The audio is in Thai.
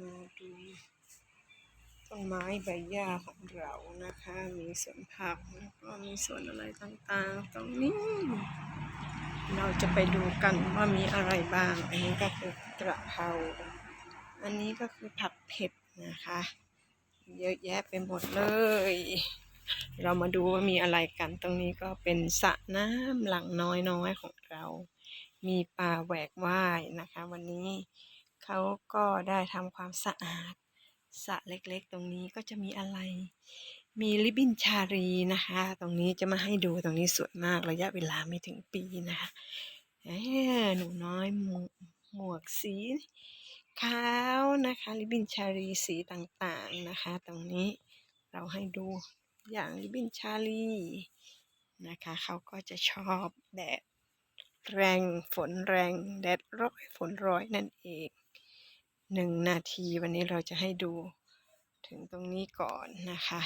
มาดูต้นไม้ใบหญ้าของเรานะคะ มีสวนผักแล้วก็มีสวนอะไรต่างๆ ตรงนี้ เราจะไปดูกันว่ามีอะไรบ้าง อันนี้ก็คือกระเพราอันนี้ก็คือผักเผ็ดนะคะ เยอะแยะไปหมดเลย เรามาดูว่ามีอะไรกันตรงนี้ก็เป็นสระน้ำหลังน้อยๆของเรา มีปลาแหวกว่ายนะคะ วันนี้ เขาก็ได้ทำความสะอาดสระเล็กๆ ตรงนี้ก็จะมีอะไร มีริบบิ้นชารีนะคะ ตรงนี้จะมาให้ดูตรงนี้สวยมากระยะเวลาไม่ถึงปีนะคะหนูน้อยหมวกสีขาวนะคะริบบิ้นชารีสีต่างๆนะคะ ตรงนี้เราให้ดูอย่างริบบิ้นชาลีนะคะเขาก็จะชอบแดดแรงฝนแรงแดดร้อยฝนร้อยนั่นเอง หนึ่งนาที วันนี้เราจะให้ดูถึงตรงนี้ก่อนนะคะ